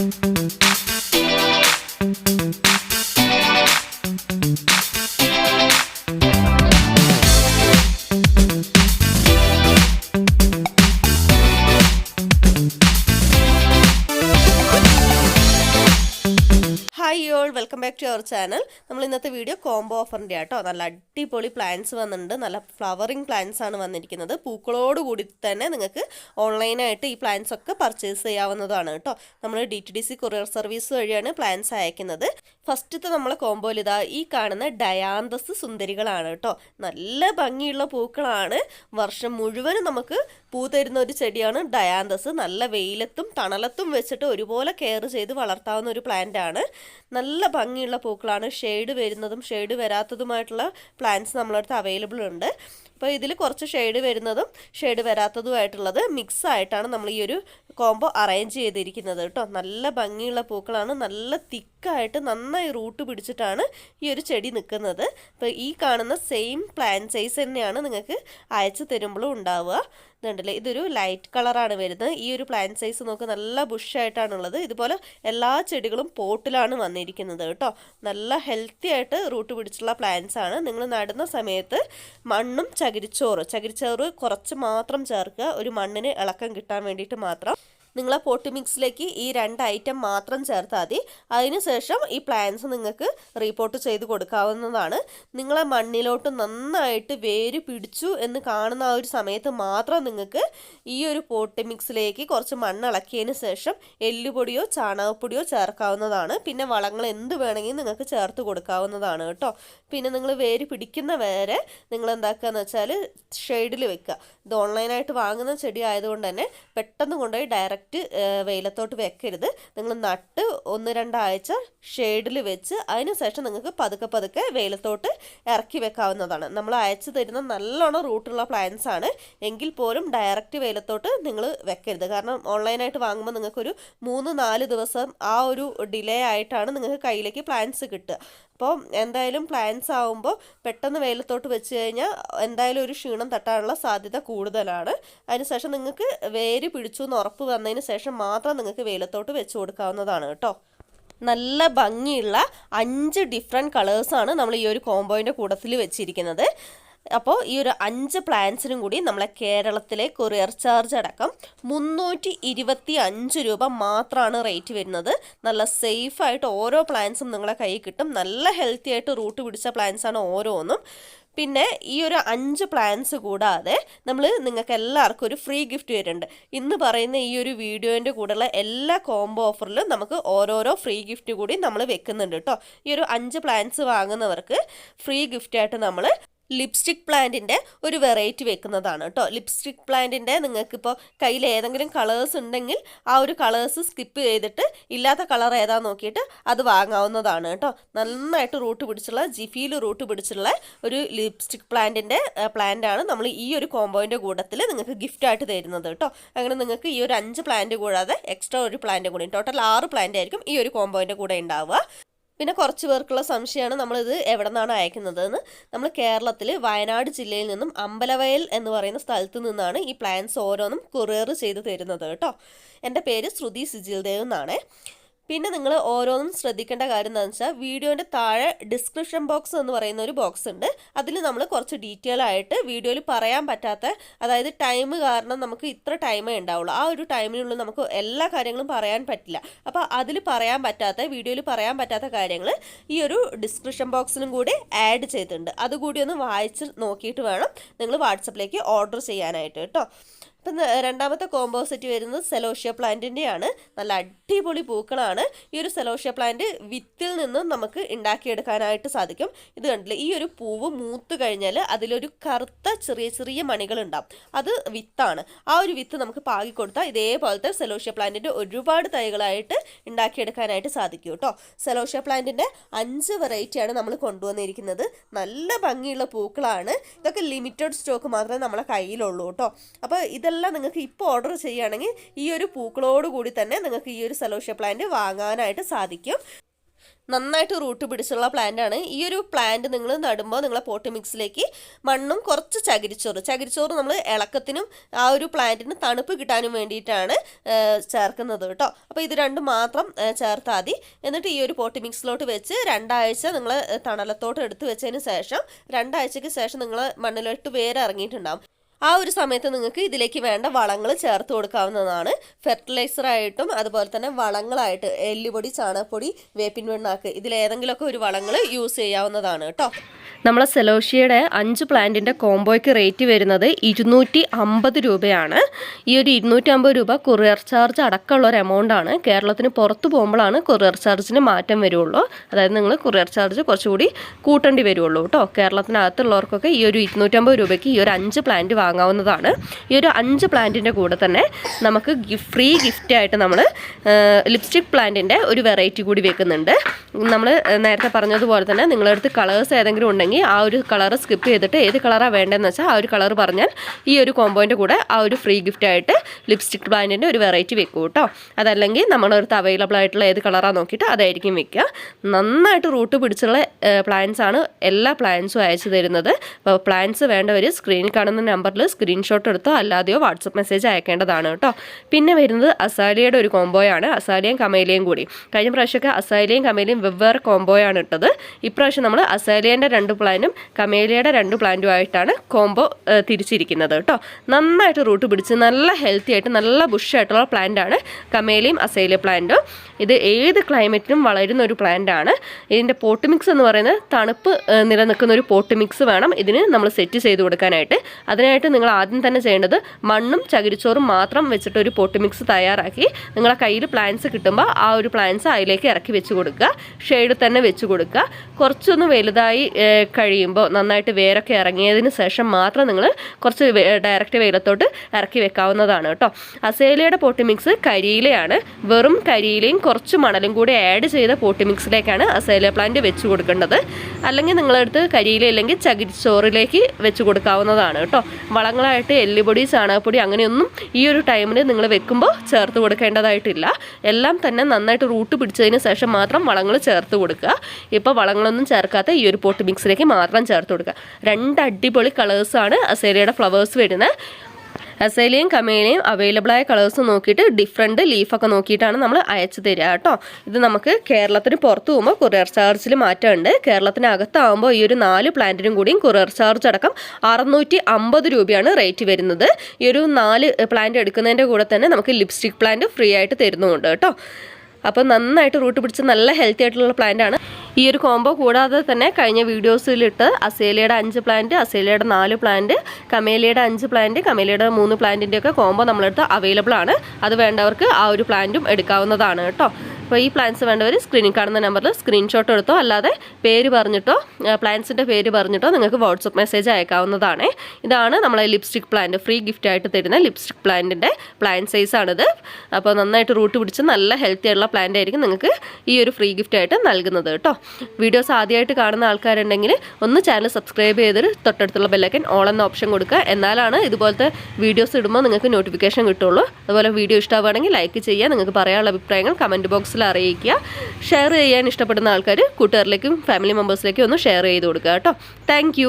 Thank you. Hi y'all welcome back to our channel നമ്മൾ ഇന്നത്തെ video combo ഓഫറിന്റെ ആട്ടോ. നല്ല അടിപൊളി പ്ലാന്റ്സ് വന്നിട്ടുണ്ട്. നല്ല ഫ്ലവറിങ് പ്ലാന്റ്സ് ആണ് വന്നിരിക്കുന്നത്. പൂക്കളോട് കൂടി തന്നെ നിങ്ങൾക്ക് ഓൺലൈനായിട്ട് ഈ പ്ലാന്റ്സ് ഒക്കെ പർച്ചേസ് ചെയ്യാവുന്നതാണ് കേട്ടോ. നമ്മൾ D T D C courier service വഴിയാണ് പ്ലാന്റ്സ് അയക്കുന്നത്. ഫസ്റ്റത്തെ നമ്മളെ കോംബോയിൽ ഇതാ ഈ കാണുന്ന ഡയാന്തസ് സുന്ദരികളാണ് കേട്ടോ. നല്ല ഭംഗിയുള്ള പൂക്കളാണ്. വർഷം മുഴുവനും നമുക്ക് പൂ തരുന്ന ഒരു ചെടിയാണ് ഡയാന്തസ് നല്ല വെയിലത്തും തണലത്തും വെച്ചിട്ട് ഒരുപോലെ കെയർ ചെയ്ത് വളർത്താവുന്ന ഒരു പ്ലാന്റ് ആണ്. നല്ല ഭംഗിയുള്ള പൂക്കളാണ്. ഷെയ്ഡ് വരുന്നതും ഷെയ്ഡ് വരാത്തതുമായിട്ടുള്ള പ്ലാന്റ്സ് നമ്മളടുത്ത് അവൈലബിൾ ഉണ്ട്. അപ്പോൾ ഇതിൽ കുറച്ച് ഷെയ്ഡ് വരുന്നതും ഷെയ്ഡ് വരാത്തതുമായിട്ടുള്ളത് മിക്സ് ആയിട്ടാണ് നമ്മൾ ഈ ഒരു കോംബോ അറേഞ്ച് ചെയ്തിരിക്കുന്നത് കേട്ടോ. നല്ല ഭംഗിയുള്ള പൂക്കളാണ്. നല്ല തിക്കായിട്ട് നന്നായി റൂട്ട് പിടിച്ചിട്ടാണ് ഈ ഒരു ചെടി നിൽക്കുന്നത് അപ്പോൾ ഈ കാണുന്ന സെയിം പ്ലാൻ സൈസ് തന്നെയാണ് നിങ്ങൾക്ക് അയച്ചു തരുമ്പോഴും ഉണ്ടാവുക. ഇതുണ്ടല്ലേ? ഇതൊരു ലൈറ്റ് കളറാണ് വരുന്നത്. ഈ ഒരു പ്ലാന്റ് സൈസ് നോക്ക് നല്ല ബുഷായിട്ടാണുള്ളത് ഇതുപോലെ എല്ലാ ചെടികളും പോട്ടിലാണ് വന്നിരിക്കുന്നത് കേട്ടോ. നല്ല ഹെൽത്തി ആയിട്ട് റൂട്ട് പിടിച്ചുള്ള പ്ലാന്റ്സ് ആണ്. നിങ്ങൾ നടുന്ന സമയത്ത് മണ്ണും ചകിരിച്ചോറ് ചകിരിച്ചോറ് കുറച്ച് മാത്രം ചേർക്കുക. ഒരു മണ്ണിന് ഇളക്കം കിട്ടാൻ വേണ്ടിയിട്ട് മാത്രം. നിങ്ങൾ പോട്ട് മിക്സിലേക്ക് ഈ രണ്ട് ഐറ്റം മാത്രം ചേർത്താൽ മതി അതിനുശേഷം ഈ പ്ലാന്റ്സ് നിങ്ങൾക്ക് റീപോർട്ട് ചെയ്ത് കൊടുക്കാവുന്നതാണ്. നിങ്ങളെ മണ്ണിലോട്ട് നന്നായിട്ട് വേര് പിടിച്ചു എന്ന് കാണുന്ന ആ ഒരു സമയത്ത് മാത്രം നിങ്ങൾക്ക് ഈ ഒരു പോട്ട് മിക്സിലേക്ക് കുറച്ച് മണ്ണ് ഇളക്കിയതിന് ശേഷം എല്ലുപൊടിയോ ചാണകപ്പൊടിയോ ചേർക്കാവുന്നതാണ്. പിന്നെ വളങ്ങൾ എന്ത് വേണമെങ്കിൽ നിങ്ങൾക്ക് ചേർത്ത് കൊടുക്കാവുന്നതാണ് കേട്ടോ. പിന്നെ നിങ്ങൾ വേര് പിടിക്കുന്ന വരെ നിങ്ങൾ എന്താക്കുകയെന്ന് വെച്ചാൽ ഷെയ്ഡിൽ വെക്കുക. ഇത് ഓൺലൈനായിട്ട് വാങ്ങുന്ന ചെടി ആയതുകൊണ്ട് തന്നെ പെട്ടെന്ന് കൊണ്ടുപോയി ഡയറക്റ്റ് വെയിലത്തോട്ട് വെക്കരുത്. നിങ്ങൾ നട്ട് ഒന്ന് രണ്ടാഴ്ച ഷെയ്ഡിൽ വെച്ച് അതിനുശേഷം നിങ്ങൾക്ക് പതുക്കെ പതുക്കെ വെയിലത്തോട്ട് ഇറക്കി വെക്കാവുന്നതാണ്. നമ്മൾ അയച്ചു തരുന്ന നല്ലോണം റൂട്ടുള്ള പ്ലാന്റ്സ് ആണ്. എങ്കിൽ പോലും ഡയറക്റ്റ് വെയിലത്തോട്ട് നിങ്ങൾ വെക്കരുത്. കാരണം ഓൺലൈനായിട്ട് വാങ്ങുമ്പോൾ നിങ്ങൾക്കൊരു മൂന്ന് നാല് ദിവസം ആ ഒരു ഡിലേ ആയിട്ടാണ് നിങ്ങൾക്ക് കയ്യിലേക്ക് പ്ലാന്റ്സ് കിട്ടുക. അപ്പോൾ എന്തായാലും പ്ലാന്റ്സ് ആവുമ്പോൾ പെട്ടെന്ന് വെയിലത്തോട്ട് വെച്ച് കഴിഞ്ഞാൽ എന്തായാലും ഒരു ക്ഷീണം തട്ടാനുള്ള സാധ്യത കൂടുതലാണ്. അതിനുശേഷം നിങ്ങൾക്ക് വേര് പിടിച്ചു എന്ന് ഉറപ്പ് വന്നതിന് ശേഷം മാത്രം നിങ്ങൾക്ക് വെയിലത്തോട്ട് വെച്ച് കൊടുക്കാവുന്നതാണ് കേട്ടോ. നല്ല ഭംഗിയുള്ള അഞ്ച് ഡിഫറെന്റ് കളേഴ്സാണ് നമ്മൾ ഈ ഒരു കോംബോയിന്റെ കൂട്ടത്തിൽ വെച്ചിരിക്കുന്നത്. അപ്പോൾ ഈ ഒരു അഞ്ച് പ്ലാന്റ്സിനും കൂടി നമ്മളെ കേരളത്തിലെ കൊറിയർ ചാർജ് അടക്കം മുന്നൂറ്റി ഇരുപത്തി അഞ്ച് രൂപ മാത്രമാണ് റേറ്റ് വരുന്നത്. നല്ല സേഫായിട്ട് ഓരോ പ്ലാന്റ്സും നിങ്ങളെ കയ്യിൽ കിട്ടും. നല്ല ഹെൽത്തി ആയിട്ട് റൂട്ട് പിടിച്ച പ്ലാന്റ്സാണ് ഓരോന്നും. പിന്നെ ഈ ഒരു അഞ്ച് പ്ലാൻസ് കൂടാതെ നമ്മൾ നിങ്ങൾക്ക് എല്ലാവർക്കും ഒരു ഫ്രീ ഗിഫ്റ്റ് വരുന്നുണ്ട് ഇന്ന് പറയുന്ന ഈ ഒരു വീഡിയോന്റെ കൂടെയുള്ള എല്ലാ കോംബോ ഓഫറിലും നമുക്ക് ഓരോരോ ഫ്രീ ഗിഫ്റ്റ് കൂടി നമ്മൾ വെക്കുന്നുണ്ട് കേട്ടോ. ഈ ഒരു അഞ്ച് പ്ലാൻസ് വാങ്ങുന്നവർക്ക് ഫ്രീ ഗിഫ്റ്റായിട്ട് നമ്മൾ ലിപ്സ്റ്റിക് പ്ലാന്റിന്റെ ഒരു വെറൈറ്റി വെക്കുന്നതാണ് കേട്ടോ. ലിപ്സ്റ്റിക് പ്ലാന്റിന്റെ നിങ്ങൾക്കിപ്പോൾ കയ്യിൽ ഏതെങ്കിലും കളേഴ്സ് ഉണ്ടെങ്കിൽ ആ ഒരു കളേഴ്സ് സ്കിപ്പ് ചെയ്തിട്ട് ഇല്ലാത്ത കളർ ഏതാ നോക്കിയിട്ട് അത് വാങ്ങാവുന്നതാണ് കേട്ടോ. നന്നായിട്ട് റൂട്ട് പിടിച്ചുള്ള ജിഫിയിൽ റൂട്ട് പിടിച്ചുള്ള ഒരു ലിപ്സ്റ്റിക് പ്ലാന്റിന്റെ പ്ലാന്റാണ് നമ്മൾ ഈ ഒരു കോമ്പോയിന്റെ കൂട്ടത്തിൽ നിങ്ങൾക്ക് ഗിഫ്റ്റ് ആയിട്ട് തരുന്നത് കേട്ടോ. അങ്ങനെ നിങ്ങൾക്ക് ഈ ഒരു അഞ്ച് പ്ലാന്റ് കൂടാതെ എക്സ്ട്രാ ഒരു പ്ലാന്റ് കൂടി ടോട്ടൽ ആറ് പ്ലാന്റ് ആയിരിക്കും ഈ ഒരു കോമ്പോയിന്റെ കൂടെ ഉണ്ടാവുക. പിന്നെ കുറച്ച് പേർക്കുള്ള സംശയമാണ് നമ്മളിത് എവിടെ നിന്നാണ് അയക്കുന്നതെന്ന്. നമ്മൾ കേരളത്തിൽ വയനാട് ജില്ലയിൽ നിന്നും അമ്പലവയൽ എന്ന് പറയുന്ന സ്ഥലത്ത് നിന്നാണ് ഈ പ്ലാൻസ് ഓരോന്നും കൊറിയർ ചെയ്ത് തരുന്നത് കേട്ടോ. എന്റെ പേര് ശ്രുതി സിജിൽദേവ് എന്നാണേ എന്നാണ്. പിന്നെ നിങ്ങൾ ഓരോന്നും ശ്രദ്ധിക്കേണ്ട കാര്യം എന്താണെന്ന് വെച്ചാൽ വീഡിയോന്റെ താഴെ ഡിസ്ക്രിപ്ഷൻ ബോക്സ് എന്ന് പറയുന്ന ഒരു ബോക്സ് ഉണ്ട്. അതിൽ നമ്മൾ കുറച്ച് ഡീറ്റെയിൽ ആയിട്ട് വീഡിയോയിൽ പറയാൻ പറ്റാത്ത അതായത് ടൈം കാരണം നമുക്ക് ഇത്ര ടൈമേ ഉണ്ടാവുള്ളൂ. ആ ഒരു ടൈമിനുള്ളിൽ നമുക്ക് എല്ലാ കാര്യങ്ങളും പറയാൻ പറ്റില്ല. അപ്പോൾ അതിൽ പറയാൻ പറ്റാത്ത വീഡിയോയിൽ പറയാൻ പറ്റാത്ത കാര്യങ്ങൾ ഈ ഒരു ഡിസ്ക്രിപ്ഷൻ ബോക്സിലും കൂടി ആഡ് ചെയ്തിട്ടുണ്ട്. അതുകൂടി ഒന്ന് വായിച്ച് നോക്കിയിട്ട് വേണം നിങ്ങൾ വാട്സപ്പിലേക്ക് ഓർഡർ ചെയ്യാനായിട്ട് കേട്ടോ. അപ്പം രണ്ടാമത്തെ കോമ്പോ സെറ്റ് വരുന്നത് സെലോഷ്യ പ്ലാന്റിന്റെയാണ് നല്ല അടിപൊളി പൂക്കളാണ്. ഈ ഒരു സെലോഷ്യ പ്ലാന്റ് വിത്തിൽ നിന്നും നമുക്ക് ഉണ്ടാക്കിയെടുക്കാനായിട്ട് സാധിക്കും. ഇത് കണ്ടില്ലേ ഈ ഒരു പൂവ് മൂത്ത് കഴിഞ്ഞാൽ അതിലൊരു കറുത്ത ചെറിയ ചെറിയ മണികൾ ഉണ്ടാവും അത് വിത്താണ്. ആ ഒരു വിത്ത് നമുക്ക് പാകി കൊടുത്താൽ ഇതേപോലത്തെ സെലോഷ്യ പ്ലാന്റിന്റെ ഒരുപാട് തൈകളായിട്ട് ഉണ്ടാക്കിയെടുക്കാനായിട്ട് സാധിക്കും കേട്ടോ. സെലോഷ്യ പ്ലാന്റിന്റെ അഞ്ച് വെറൈറ്റിയാണ് നമ്മൾ കൊണ്ടുവന്നിരിക്കുന്നത്. നല്ല ഭംഗിയുള്ള പൂക്കളാണ്. ഇതൊക്കെ ലിമിറ്റഡ് സ്റ്റോക്ക് മാത്രമേ നമ്മളെ കയ്യിലുള്ളൂ കേട്ടോ. അപ്പോൾ ഇതെല്ലാം നിങ്ങൾക്ക് ഇപ്പോൾ ഓർഡർ ചെയ്യുകയാണെങ്കിൽ ഈ ഒരു പൂക്കളോട് കൂടി തന്നെ നിങ്ങൾക്ക് ഈ ഒരു സലോഷ്യ പ്ലാന്റ് വാങ്ങാനായിട്ട് സാധിക്കും. നന്നായിട്ട് റൂട്ട് പിടിച്ചുള്ള പ്ലാന്റ് ആണ്. ഈ ഒരു പ്ലാന്റ് നിങ്ങൾ നടുമ്പോൾ നിങ്ങളെ പോട്ട് മിക്സിലേക്ക് മണ്ണും കുറച്ച് ചകിരിച്ചോറ്. ചകിരിച്ചോറ് നമ്മൾ ഇളക്കത്തിനും ആ ഒരു പ്ലാന്റിന് തണുപ്പ് കിട്ടാനും വേണ്ടിയിട്ടാണ് ചേർക്കുന്നത് കേട്ടോ. അപ്പോൾ ഇത് രണ്ടും മാത്രം ചേർത്താൽ മതി. എന്നിട്ട് ഈ ഒരു പോട്ട് മിക്സിലോട്ട് വെച്ച് രണ്ടാഴ്ച നിങ്ങൾ തണലത്തോട്ട് എടുത്ത് വെച്ചതിന് ശേഷം രണ്ടാഴ്ചയ്ക്ക് ശേഷം നിങ്ങൾ മണ്ണിലോട്ട് വേര് ഇറങ്ങിയിട്ടുണ്ടാവും. ആ ഒരു സമയത്ത് നിങ്ങൾക്ക് ഇതിലേക്ക് വേണ്ട വളങ്ങൾ ചേർത്ത് കൊടുക്കാവുന്നതാണ്. ഫെർട്ടിലൈസർ ആയിട്ടും അതുപോലെ തന്നെ വളങ്ങളായിട്ട് എല്ലുപൊടി ചാണകപ്പൊടി വേപ്പിൻ വെണ്ണാക്ക് ഇതിലേതെങ്കിലുമൊക്കെ ഒരു വളങ്ങൾ യൂസ് ചെയ്യാവുന്നതാണ് കേട്ടോ. നമ്മളെ സെലോഷിയുടെ അഞ്ച് പ്ലാന്റിന്റെ കോംബോയ്ക്ക് റേറ്റ് വരുന്നത് ഇരുന്നൂറ്റി അമ്പത് രൂപയാണ്. ഈ ഒരു ഇരുന്നൂറ്റി അമ്പത് രൂപ കൊറിയർ ചാർജ് അടക്കമുള്ള ഒരു എമൗണ്ട് ആണ്. കേരളത്തിന് പുറത്ത് പോകുമ്പോഴാണ് കൊറിയർ ചാർജിന് മാറ്റം വരുള്ളൂ. അതായത് നിങ്ങൾ കൊറിയർ ചാർജ് കുറച്ചുകൂടി കൂട്ടേണ്ടി വരുള്ളൂ കേട്ടോ. കേരളത്തിനകത്തുള്ളവർക്കൊക്കെ ഈ ഒരു ഇരുന്നൂറ്റമ്പത് രൂപയ്ക്ക് ഈ ഒരു അഞ്ച് പ്ലാന്റ് വാങ്ങാവുന്നതാണ്. ഈ ഒരു അഞ്ച് പ്ലാന്റിന്റെ കൂടെ തന്നെ നമുക്ക് ഫ്രീ ഗിഫ്റ്റ് ആയിട്ട് നമ്മൾ ലിപ്സ്റ്റിക് പ്ലാന്റിന്റെ ഒരു വെറൈറ്റി കൂടി വെക്കുന്നുണ്ട്. നമ്മൾ നേരത്തെ പറഞ്ഞതുപോലെ തന്നെ നിങ്ങളുടെ അടുത്ത് കളേഴ്സ് ഏതെങ്കിലും ഉണ്ടെങ്കിൽ ആ ഒരു കളർ സ്കിപ്പ് ചെയ്തിട്ട് ഏത് കളറാണ് വേണ്ടതെന്ന് വെച്ചാൽ ആ ഒരു കളർ പറഞ്ഞാൽ ഈ ഒരു കോമ്പോയിന്റെ കൂടെ ആ ഒരു ഫ്രീ ഗിഫ്റ്റ് ആയിട്ട് ലിപ്സ്റ്റിക് പ്ലാന്റിന്റെ ഒരു വെറൈറ്റി വെക്കും കേട്ടോ. അതല്ലെങ്കിൽ നമ്മുടെ അടുത്ത് അവൈലബിൾ ആയിട്ടുള്ള ഏത് കളറാണ് നോക്കിയിട്ട് അതായിരിക്കും വെക്കുക. നന്നായിട്ട് റൂട്ട് പിടിച്ചുള്ള പ്ലാൻസ് ആണ് എല്ലാ പ്ലാൻസും അയച്ചു തരുന്നത്. അപ്പോൾ പ്ലാൻസ് വേണ്ടവർ സ്ക്രീനിൽ കാണുന്ന നമ്പറിൽ സ്ക്രീൻഷോട്ട് എടുത്തോ അല്ലാതെയോ വാട്സപ്പ് മെസ്സേജ് അയക്കേണ്ടതാണ് കേട്ടോ. പിന്നെ വരുന്നത് അസാലിയയുടെ ഒരു കോംബോയാണ് അസാലിയും കമേലിയും കൂടി. കഴിഞ്ഞ പ്രാവശ്യമൊക്കെ അസാലിയും കമേലിയും വെവ്വേറെ കോംബോയാണ് ഇട്ടത്. ഇപ്രാവശ്യം നമ്മൾ അസാലിയന്റെ രണ്ട് പ്ലാനും കമേലിയയുടെ രണ്ട് പ്ലാന്റുമായിട്ടാണ് കോംബോ തിരിച്ചിരിക്കുന്നത് കേട്ടോ. നന്നായിട്ട് റൂട്ട് പിടിച്ച് നല്ല ഹെൽത്തി ആയിട്ട് നല്ല ബുഷായിട്ടുള്ള പ്ലാന്റാണ് കമേലിയും അസൈലിയ പ്ലാന്റും ഇത് ഏത് ക്ലൈമറ്റിനും വളരുന്ന ഒരു പ്ലാന്റ് ആണ്. ഇതിന്റെ പോട്ട് മിക്സ് എന്ന് പറയുന്നത് തണുപ്പ് നിലനിൽക്കുന്ന ഒരു പോട്ട് മിക്സ് വേണം ഇതിന് നമ്മൾ സെറ്റ് ചെയ്ത് കൊടുക്കാനായിട്ട്. അതിനായിട്ട് നിങ്ങൾ ആദ്യം തന്നെ ചെയ്യേണ്ടത് മണ്ണും ചകിരിച്ചോറും മാത്രം വെച്ചിട്ട് ഒരു പോട്ട് മിക്സ് തയ്യാറാക്കി. നിങ്ങളുടെ കയ്യിൽ പ്ലാന്റ്സ് കിട്ടുമ്പോൾ ആ ഒരു പ്ലാന്റ്സ് അതിലേക്ക് ഇറക്കി വെച്ച് കൊടുക്കുക. ഷെയ്ഡ് തന്നെ വെച്ച് കൊടുക്കുക. കുറച്ചൊന്ന് വലുതായി കഴിയുമ്പോൾ നന്നായിട്ട് വേരൊക്കെ ഇറങ്ങിയതിന് ശേഷം മാത്രം നിങ്ങൾ കുറച്ച് ഡയറക്റ്റ് വെയിലത്തോട്ട് ഇറക്കി വെക്കാവുന്നതാണ് കേട്ടോ. അസേലയുടെ പോട്ട് മിക്സ് കരിയിലയാണ്. വെറും കരിയിലയും കുറച്ച് മണലും കൂടി ആഡ് ചെയ്ത പോട്ടി മിക്സിലേക്കാണ് അസൈല പ്ലാന്റ് വെച്ച് കൊടുക്കേണ്ടത്. അല്ലെങ്കിൽ നിങ്ങളെടുത്ത് കരിയില ഇല്ലെങ്കിൽ ചകിരിച്ചോറിലേക്ക് വെച്ച് കൊടുക്കാവുന്നതാണ് കേട്ടോ. വളങ്ങളായിട്ട് എല്ലുപൊടി ചാണകപ്പൊടി അങ്ങനെയൊന്നും ഈ ഒരു ടൈമിൽ നിങ്ങൾ വെക്കുമ്പോൾ ചേർത്ത് കൊടുക്കേണ്ടതായിട്ടില്ല. എല്ലാം തന്നെ നന്നായിട്ട് റൂട്ട് പിടിച്ചതിന് ശേഷം മാത്രം വളങ്ങൾ ചേർത്ത് കൊടുക്കുക. ഇപ്പോൾ വളങ്ങളൊന്നും ചേർക്കാത്ത ഈ ഒരു പോട്ട് മിക്സിലേക്ക് മാത്രം ചേർത്ത് കൊടുക്കുക. രണ്ട് അടിപൊളി കളേഴ്സാണ് അസേലയുടെ ഫ്ലവേഴ്സ് വരുന്നത്. അസേലിയും കമേലയും അവൈലബിൾ ആയ കളേഴ്സ് നോക്കിയിട്ട് ഡിഫറെന്റ് ലീഫൊക്കെ നോക്കിയിട്ടാണ് നമ്മൾ അയച്ചു തരിക കേട്ടോ. ഇത് നമുക്ക് കേരളത്തിന് പുറത്ത് പോകുമ്പോൾ കൊറിയർ ചാർജിൽ മാറ്റമുണ്ട്. കേരളത്തിനകത്താകുമ്പോൾ ഈ ഒരു നാല് പ്ലാന്റിനും കൂടിയും കൊറിയർ ചാർജ് അടക്കം അറുന്നൂറ്റി അമ്പത് രൂപയാണ് റേറ്റ് വരുന്നത്. ഈ ഒരു നാല് പ്ലാന്റ് എടുക്കുന്നതിന്റെ കൂടെ തന്നെ നമുക്ക് ലിപ്സ്റ്റിക് പ്ലാന്റ് ഫ്രീ ആയിട്ട് തരുന്നുമുണ്ട് കേട്ടോ. അപ്പോൾ നന്നായിട്ട് റൂട്ട് പിടിച്ച് നല്ല ഹെൽത്തി ആയിട്ടുള്ള പ്ലാന്റ് ആണ്. ഈ ഒരു കോംബോ കൂടാതെ തന്നെ കഴിഞ്ഞ വീഡിയോസിലിട്ട് അസേലയുടെ അഞ്ച് പ്ലാന്റ് അസേലയുടെ നാല് പ്ലാന്റ് കമേലയുടെ അഞ്ച് പ്ലാന്റ് കമേലയുടെ മൂന്ന് പ്ലാന്റിന്റെയൊക്കെ കോംബോ നമ്മളെടുത്ത് അവൈലബിൾ ആണ്. അത് വേണ്ടവർക്ക് ആ ഒരു പ്ലാന്റും എടുക്കാവുന്നതാണ് കേട്ടോ. അപ്പോൾ ഈ പ്ലാൻസ് വേണ്ടവർ സ്ക്രീനിൽ കാണുന്ന നമ്പറിൽ സ്ക്രീൻഷോട്ട് എടുത്തോ അല്ലാതെ പേര് പറഞ്ഞിട്ടോ പ്ലാൻസിന്റെ പേര് പറഞ്ഞിട്ടോ നിങ്ങൾക്ക് വാട്സപ്പ് മെസ്സേജ് അയക്കാവുന്നതാണ്. ഇതാണ് നമ്മളെ ലിപ്സ്റ്റിക് പ്ലാന്റ് ഫ്രീ ഗിഫ്റ്റ് ആയിട്ട് തരുന്ന ലിപ്സ്റ്റിക് പ്ലാന്റിന്റെ പ്ലാൻ സൈസ് ആണിത്. അപ്പോൾ നന്നായിട്ട് റൂട്ട് പിടിച്ച് നല്ല ഹെൽത്തി ആയിട്ടുള്ള പ്ലാന്റ് ആയിരിക്കും നിങ്ങൾക്ക് ഈ ഒരു ഫ്രീ ഗിഫ്റ്റ് ആയിട്ട് നൽകുന്നത് കേട്ടോ. വീഡിയോസ് ആദ്യമായിട്ട് കാണുന്ന ആൾക്കാരുണ്ടെങ്കിൽ ഒന്ന് ചാനൽ സബ്സ്ക്രൈബ് ചെയ്തിട്ട് തൊട്ടടുത്തുള്ള ബെല്ലൈക്കൻ ഓൾ എന്ന ഓപ്ഷൻ കൊടുക്കുക. എന്നാലാണ് ഇതുപോലത്തെ വീഡിയോസ് ഇടുമ്പോൾ നിങ്ങൾക്ക് നോട്ടിഫിക്കേഷൻ കിട്ടുള്ളൂ. അതുപോലെ വീഡിയോ ഇഷ്ടമാവുകയാണെങ്കിൽ ലൈക്ക് ചെയ്യുക നിങ്ങൾക്ക് പറയാനുള്ള അഭിപ്രായങ്ങൾ കമന്റ് ബോക്സിൽ അറിയിക്കുക. ഷെയർ ചെയ്യാൻ ഇഷ്ടപ്പെടുന്ന ആൾക്കാർ കൂട്ടുകാരിലേക്കും ഫാമിലി മെമ്പേഴ്സിലേക്കും ഒന്ന് ഷെയർ ചെയ്ത് കൊടുക്കുക കേട്ടോ. താങ്ക്